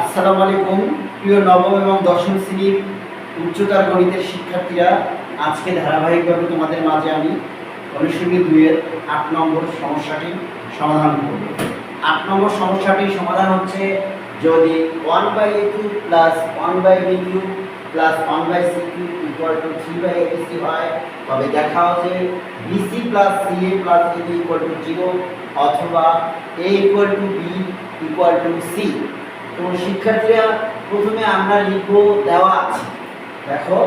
আসসালামু আলাইকুম। প্রিয় নবম এবং দশম শ্রেণির উচ্চতর গণিতের শিক্ষার্থীরা, আজকে ধারাবাহিকভাবে তোমাদের মাঝে আমি অনুশীলনী দুইয়ের আট নম্বর সমস্যাটি সমাধান করব। আট নম্বর সমস্যাটির সমাধান হচ্ছে, যদি one by A cube plus one by B cube plus one by C cube equal to three by A C হয়, তবে দেখা যে BC plus C A plus A B equal to zero অথবা A equal to B equal to C তো শিক্ষার্থীরা প্রথমে আমরা লিখব, দেওয়া আছে। দেখো,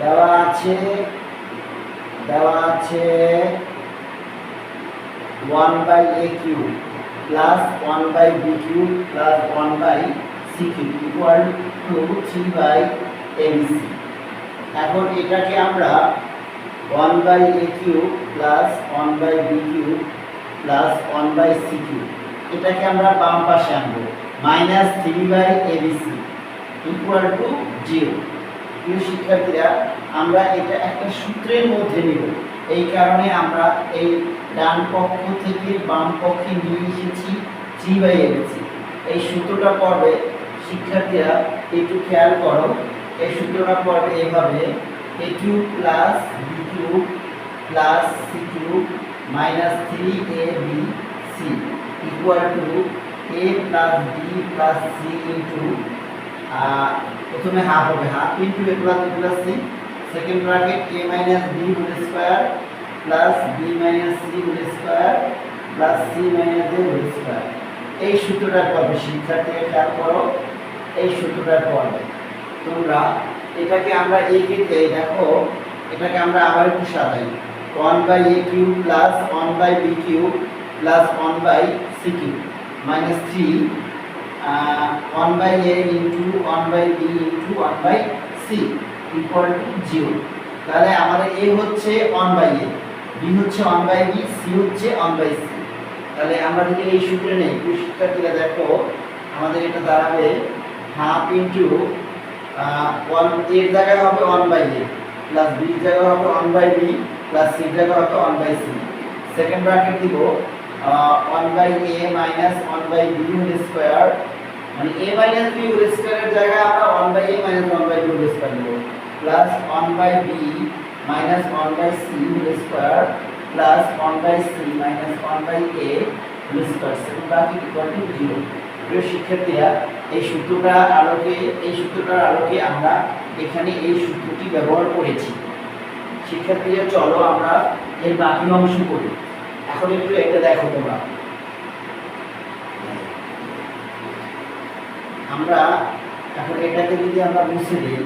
দেওয়া আছে দেওয়া আছে one by A cube plus one by B cube plus one by C cube equal to three by A C এখন এটাকে আমরা one by A cube plus one by B cube plus one by C cube এটাকে আমরা বাম পাশে আনব। Minus three by ABC equal to zero প্রিয় শিক্ষার্থীরা, আমরা এটা একটা সূত্রের মধ্যে নেব। এই কারণে আমরা এই ডান পক্ষ থেকে বাম পক্ষে নিয়ে এসেছি থ্রি বাই এবিসি এই সূত্রটা পড়বে, শিক্ষার্থীরা, একটু খেয়াল করো, এই সূত্রটা পড়বে এভাবে A cube plus B cube plus C cube minus three A B C equal to A plus B plus C into প্রথমে হাফ হবে half into A plus B plus C second bracket A minus B whole square plus B minus C whole square plus C minus A whole square এই সূত্রটা করবে শিক্ষার্থীরা খেয়াল করো, এই সূত্রটা করবে তোমরা এটাকে আমরা এই ক্ষেত্রে দেখো, এটাকে আমরা আবার একটু সাজাই। One by A cube plus one by B cube plus one by C cube minus three one by A into one by B into one by C equal to zero তাহলে আমাদের এ হচ্ছে one by A B হচ্ছে one by B C হচ্ছে one by C তাহলে আমরা যদি এই সূত্রে নেই শিক্ষার্থীরা দেখো, আমাদের এটা দাঁড়াবে হাফ ইন্টু ওয়ানের জায়গায় হবে ওয়ান বাই এ প্লাস বির জায়গায় হবে ওয়ান বাই বি প্লাস সির জায়গায় হবে one by C second bracket দিব one by A minus one by B whole square মানে এ মাইনাস বি হোল স্কোয়ারের জায়গায় আমরা one by A minus one by B whole square দেবো plus one by B minus one by C whole square plus one by C minus one by A whole square second bracket equal to zero প্রিয় শিক্ষার্থীরা, এই সূত্রটার আলোকে, এই সূত্রটার আলোকে আমরা এখানে এই সূত্রটি ব্যবহার করেছি। শিক্ষার্থীরা, চলো আমরা এর বাকি অংশ করি। এখন একটু এটা দেখো তোমরা। আমরা এখন এটাকে যদি আমরা মুছে দিই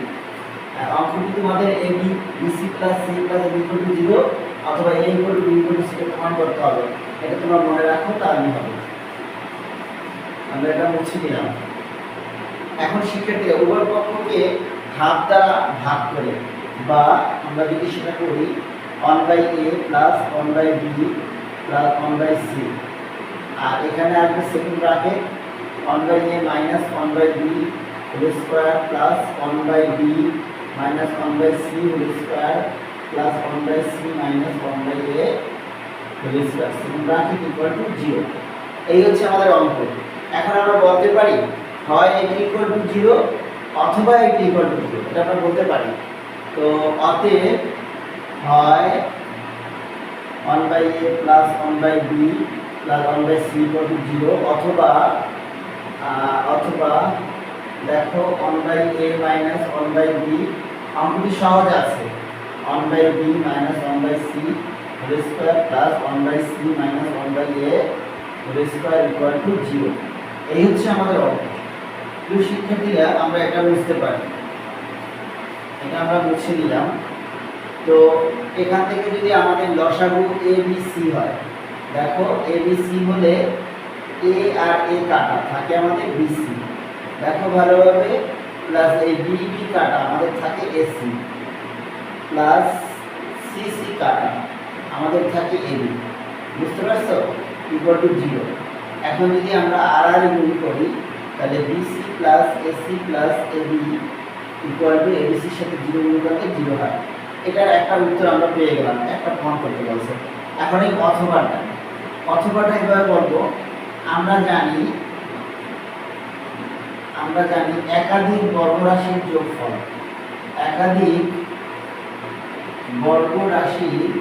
অঙ্কটি তোমাদের A B BC plus C plus B equal to zero অথবা A equal to B equal to সিকে প্রমাণ করতে হবে। এটা তোমরা মনে রাখো, তাহলেই হবে। আমরা এটা মুছে দিলাম। এখন শিক্ষার্থীরা উভয় পক্ষকে হাফ দ্বারা ভাগ করে বা আমরা যদি সেটা করি one by A plus one by B plus one by C আর এখানে আসবে second bracket one by A minus one by B whole square plus one by B minus one by C whole square plus one by C minus one by A whole square second bracket equal to zero এই হচ্ছে আমাদের অঙ্ক। এখন আমরা বলতে পারি, হয় এটি ইকুয়াল টু জিরো অথবা এটি ইকুয়াল টু জিরো এটা আমরা বলতে পারি। তো অতএব, হয় one by A plus one by B plus one by C equal to zero অথবা অথবা দেখো one by A minus one by B অঙ্কটি সহজ আছে। One by B minus one by C whole square plus one by C minus one by A whole square equal to zero এই হচ্ছে আমাদের অঙ্ক প্রিয় শিক্ষার্থীরা, আমরা এটা বুঝতে পারি। এটা আমরা মুছে দিলাম। তো এখান থেকে যদি আমাদের লসাগু এ বি সি হয়, দেখো এ বি সি হলে এ আর এ কাটা, থাকে আমাদের বিসি। দেখো ভালোভাবে প্লাস এই বি কাটা, আমাদের থাকে এসি প্লাস সি সি কাটা, আমাদের থাকে এবি। বুঝতে পারছ? ইকুয়াল টু জিরো এখন যদি আমরা আর আর গুণ করি, তাহলে BC plus AC plus AB equal to এবিসির সাথে জিরো গুণ করলে জিরো হয়। এটার একটা উত্তর আমরা পেয়ে গেলাম, একটা ফর্ম করতে বলছে। এখন এই অথবাটা অথবাটা এভাবে বলব, আমরা জানি আমরা জানি একাধিক বর্গরাশির যোগফল। একাধিক বর্গরাশির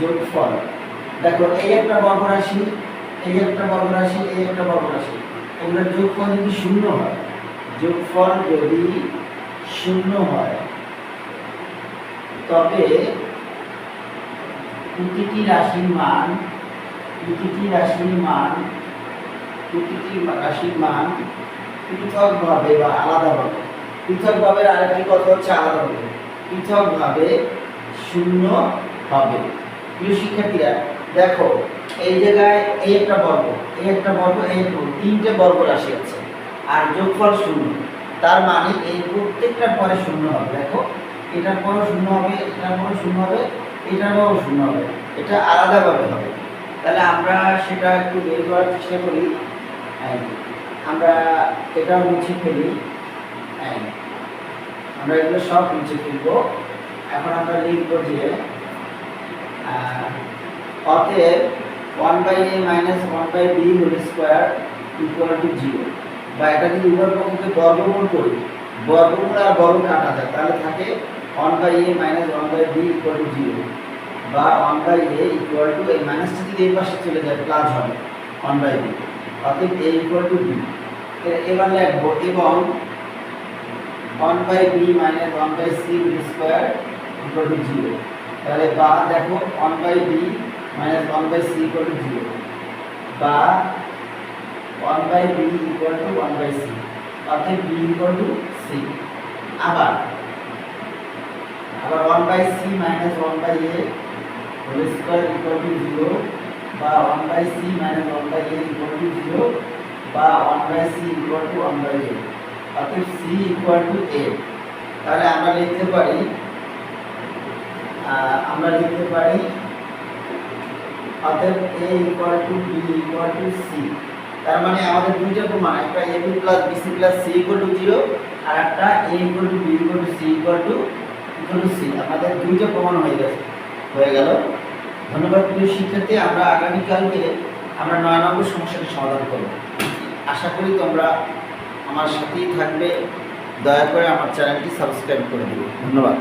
যোগফল। দেখো, এই একটা বর্গরাশি, এই একটা বর্গরাশি, এই একটা বর্গরাশি। এগুলোর যোগফল যদি শূন্য হয়, যোগফল যদি শূন্য হয়। তবে প্রতিটি রাশির মান, প্রতিটি রাশির মান, প্রতিটি রাশির মান পৃথকভাবে বা আলাদাভাবে। পৃথকভাবে আরেকটি কথা হচ্ছে আলাদাভাবে। পৃথকভাবে শূন্য হবে। প্রিয় শিক্ষার্থীরা, দেখো, এই জায়গায় এই একটা বর্গ, এই একটা বর্গ, এই তিনটে বর্গ রাশি আছে। আর যোগফল শূন্য। তার মানে এই প্রত্যেকটার পরে শূন্য হবে, দেখো। এটার পরেও শূন্য হবে, এটার পরেও শূন্য হবে এটার পরেও শূন্য হবে। এটা আলাদাভাবে হবে। তাহলে আমরা সেটা একটু বের করার চেষ্টা করি। আমরা এটাও মুছে ফেলি। আমরা এগুলো সব মুছে ফেলব। এখন আমরা লিখব যে অতএব one by A minus one by B whole square equal to zero বা এটা যদি উভয় পক্ষকে বর্গমূল করি, বর্গমূল আর বর্গ কাটা যায়, তাহলে থাকে one by A minus one by B equal to zero বা one by A equal to এই মাইনাসটা যদি এই পাশে চলে যায় প্লাস হবে ওয়ান বাই বি অতএব এ ইকুয়াল টু বি এবার লিখব, এবং one by B minus one by C whole square equal to zero তাহলে বা দেখো one by B minus one by C equal to zero বা one by B equal to one by C অর্থাৎ B equal to C আবার আবার one by C minus one by A whole square equal to zero বা one by C minus one by A equal to zero বা one by C equal to one by A অর্থাৎ C equal to এ তাহলে আমরা লিখতে পারি আমরা লিখতে পারি, অতএব a equal to b equal to c. তার মানে আমাদের দুইটা প্রমাণ, একটা a b plus b c plus c equal to 0 আর একটা a equal to b equal to c equal to equal to c আমাদের দুইটা প্রমাণ হয়ে গেছে, হয়ে গেল। ধন্যবাদ প্রিয় শিক্ষার্থী, আমরা আগামীকালকে আমরা নয় নম্বর সমস্যাটি সমাধান করব। আশা করি তোমরা আমার সাথেই থাকবে। দয়া করে আমার চ্যানেলটি সাবস্ক্রাইব করে দেবে। ধন্যবাদ।